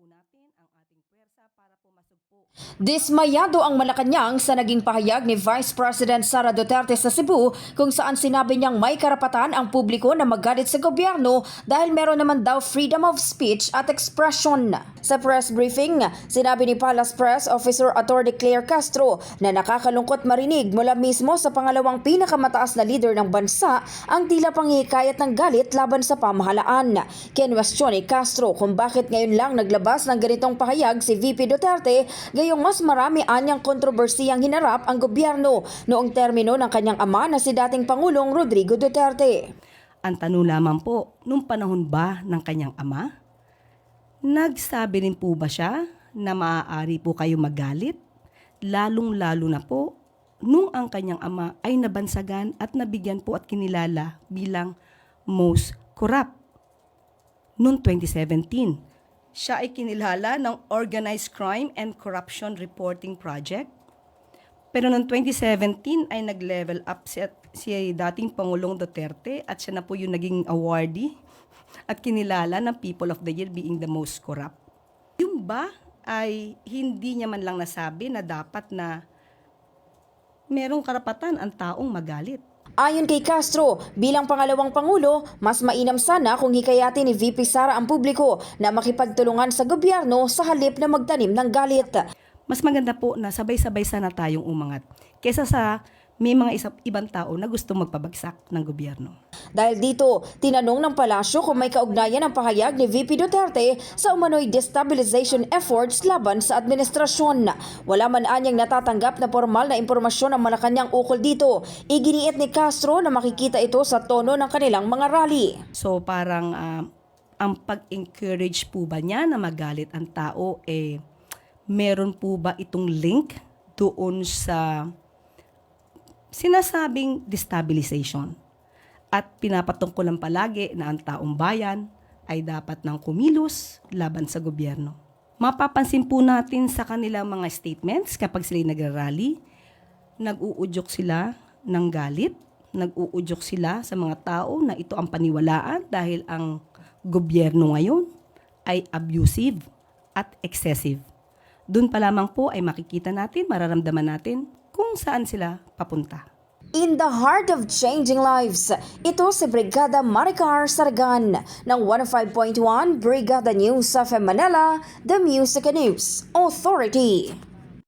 po ang ating pwersa para pumasok. Dismayado ang Malacanang sa naging pahayag ni Vice President Sara Duterte sa Cebu kung saan sinabi niyang may karapatan ang publiko na magalit sa gobyerno dahil meron naman daw freedom of speech at expression. Sa press briefing, sinabi ni Palace Press Officer Attorney Claire Castro na nakakalungkot marinig mula mismo sa pangalawang pinakamataas na leader ng bansa ang tila panghihikayat ng galit laban sa pamahalaan. Kinwestiyon ni Castro kung bakit ngayon lang naglabas ng ganitong pahayag si VP Duterte gayong mas marami anyang kontrobersiyang hinarap ang gobyerno noong termino ng kanyang ama na si dating Pangulong Rodrigo Duterte. Ang tanong lamang po, nung panahon ba ng kanyang ama? Nagsabi rin po ba siya na maaari po kayo magalit? Lalong-lalo na po nung ang kanyang ama ay nabansagan at nabigyan po at kinilala bilang most corrupt. Noong 2017, siya ay kinilala ng Organized Crime and Corruption Reporting Project pero noong 2017 ay nag-level up si, si dating Pangulong Duterte at siya na po yung naging awardee at kinilala ng People of the Year being the most corrupt. Yung ba ay hindi niya man lang nasabi na dapat na merong karapatan ang taong magalit. Ayon kay Castro, bilang pangalawang pangulo, mas mainam sana kung hikayatin ni VP Sara ang publiko na makipagtulungan sa gobyerno sa halip na magtanim ng galit. Mas maganda po na sabay-sabay sana tayong umangat kesa sa may mga isa, ibang tao na gusto magpabagsak ng gobyerno. Dahil dito, tinanong ng palasyo kung may kaugnayan ang pahayag ni VP Duterte sa umano'y destabilization efforts laban sa administrasyon. Wala man anyang natatanggap na formal na impormasyon ang Malacanang ukol dito. Iginiit ni Castro na makikita ito sa tono ng kanilang mga rally. So parang ah, ang pag-encourage po ba niya na magalit ang tao eh meron po ba itong link doon sa sinasabing destabilization? At pinapatungkulan palagi na ang taong bayan ay dapat nang kumilos laban sa gobyerno. Mapapansin po natin sa kanilang mga statements kapag sila nagrarally, nag-uudyok sila ng galit, nag-uudyok sila sa mga tao na ito ang paniwalaan dahil ang gobyerno ngayon ay abusive at excessive. Doon pa lamang po ay makikita natin, mararamdaman natin kung saan sila papunta. In the heart of changing lives, ito si Brigada Maricar Sargan ng 105.1 Brigada News of Manila, the Music News Authority.